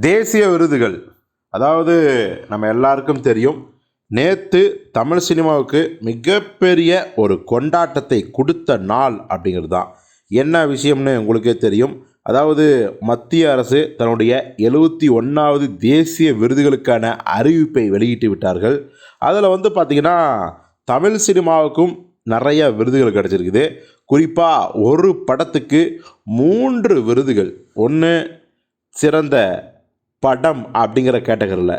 தேசிய விருதுகள். அதாவது நம்ம எல்லாருக்கும் தெரியும் நேற்று தமிழ் சினிமாவுக்கு மிகப்பெரிய ஒரு கொண்டாட்டத்தை கொடுத்த நாள் அப்படிங்கிறது தான். என்ன விஷயம்னு உங்களுக்கே தெரியும். அதாவது மத்திய அரசு தன்னுடைய எழுபத்தி ஒன்றாவது தேசிய விருதுகளுக்கான அறிவிப்பை வெளியிட்டு விட்டார்கள். அதில் வந்து பார்த்திங்கன்னா தமிழ் சினிமாவுக்கும் நிறைய விருதுகள் கிடச்சிருக்குது. குறிப்பாக ஒரு படத்துக்கு மூன்று விருதுகள். ஒன்று சிறந்த படம் அப்படிங்கிற கேட்டகரியில்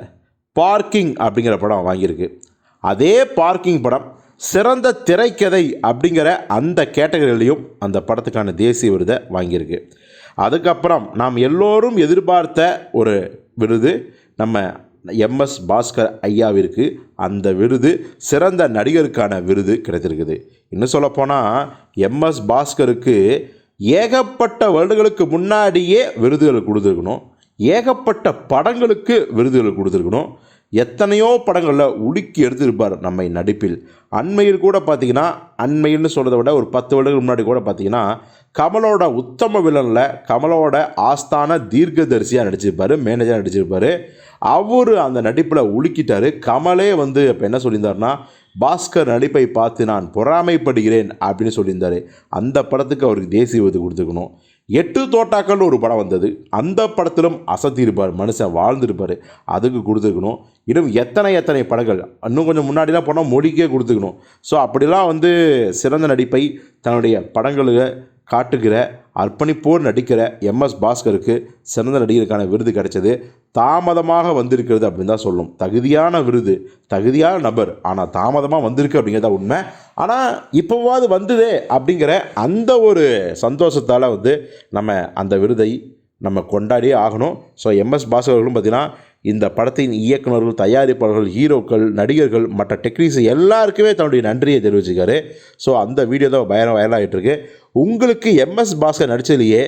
பார்க்கிங் அப்படிங்கிற படம் வாங்கியிருக்கு. அதே பார்க்கிங் படம் சிறந்த திரைக்கதை அப்படிங்கிற அந்த கேட்டகரியிலையும் அந்த படத்துக்கான தேசிய விருதை வாங்கியிருக்கு. அதுக்கப்புறம் நாம் எல்லோரும் எதிர்பார்த்த ஒரு விருது நம்ம எம்எஸ் பாஸ்கர் ஐயாவிற்கு அந்த விருது சிறந்த நடிகருக்கான விருது கிடைத்திருக்குது. இன்னும் சொல்லப்போனால் எம்எஸ் பாஸ்கருக்கு ஏகப்பட்ட வருடங்களுக்கு முன்னாடியே விருதுகள் கொடுத்துருக்கணும். ஏகப்பட்ட படங்களுக்கு விருதுகள் கொடுத்துருக்கணும். எத்தனையோ படங்களில் உலுக்கி எடுத்திருப்பார் நம்மை நடிப்பில். அண்மையில் கூட பார்த்தீங்கன்னா அண்மையில்னு சொல்கிறத விட ஒரு பத்து வருடங்களுக்கு முன்னாடி கூட பார்த்தீங்கன்னா கமலோட உத்தம வில்லனில் கமலோட ஆஸ்தான தீர்க்கதரிசியாக நடிச்சிருப்பார் மேனேஜராக நடிச்சிருப்பார். அவர் அந்த நடிப்பில் உலுக்கிட்டார். கமலே வந்து இப்போ என்ன சொல்லியிருந்தார்னா பாஸ்கர் நடிப்பை பார்த்து நான் பொறாமைப்படுகிறேன் அப்படின்னு சொல்லியிருந்தார். அந்த படத்துக்கு அவருக்கு தேசிய விருது கொடுத்துருக்கணும். எட்டு தோட்டாக்கள்னு ஒரு படம் வந்தது. அந்த படத்திலும் அசத்திருப்பார் மனுஷன் வாழ்ந்திருப்பார். அதுக்கு கொடுத்துருக்கணும். இன்னும் எத்தனை எத்தனை படங்கள்? இன்னும் கொஞ்சம் முன்னாடிலாம் போனால் மொழிக்கே கொடுத்துக்கணும். ஸோ அப்படிலாம் வந்து சிறந்த நடிப்பை தன்னுடைய படங்களில் காட்டுகிற அர்ப்பணிப்போடு நடிக்கிற எம்எஸ் பாஸ்கருக்கு சிறந்த நடிகருக்கான விருது கிடைச்சது. தாமதமாக வந்திருக்கிறது அப்படின்னு தான் சொல்லணும் தகுதியான விருது தகுதியான நபர். ஆனால் தாமதமாக வந்திருக்கு அப்படிங்கிறதா உண்மை. ஆனால் இப்போவாது வந்ததே அப்படிங்கிற அந்த ஒரு சந்தோஷத்தால் வந்து நம்ம அந்த விருதை நம்ம கொண்டாடியே ஆகணும். ஸோ எம்எஸ் பாஸ்கர்களும் பார்த்திங்கன்னா இந்த படத்தின் இயக்குநர்கள் தயாரிப்பாளர்கள் ஹீரோக்கள் நடிகர்கள் மற்ற டெக்னீஷியன் எல்லாருக்குமே தன்னுடைய நன்றியை தெரிவிச்சிருக்காரு. ஸோ அந்த வீடியோ தான் பயணம் வயலாகிட்டுருக்கு உங்களுக்கு எம்எஸ் பாஸ்கர் நடித்ததுலையே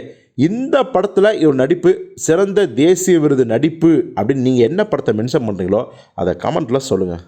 இந்த படத்தில் இவர் நடிப்பு சிறந்த தேசிய விருது நடிப்பு அப்படின்னு நீங்கள் என்ன படத்தை மென்ஷன் பண்ணுறீங்களோ அதை கமெண்ட்டில் சொல்லுங்கள்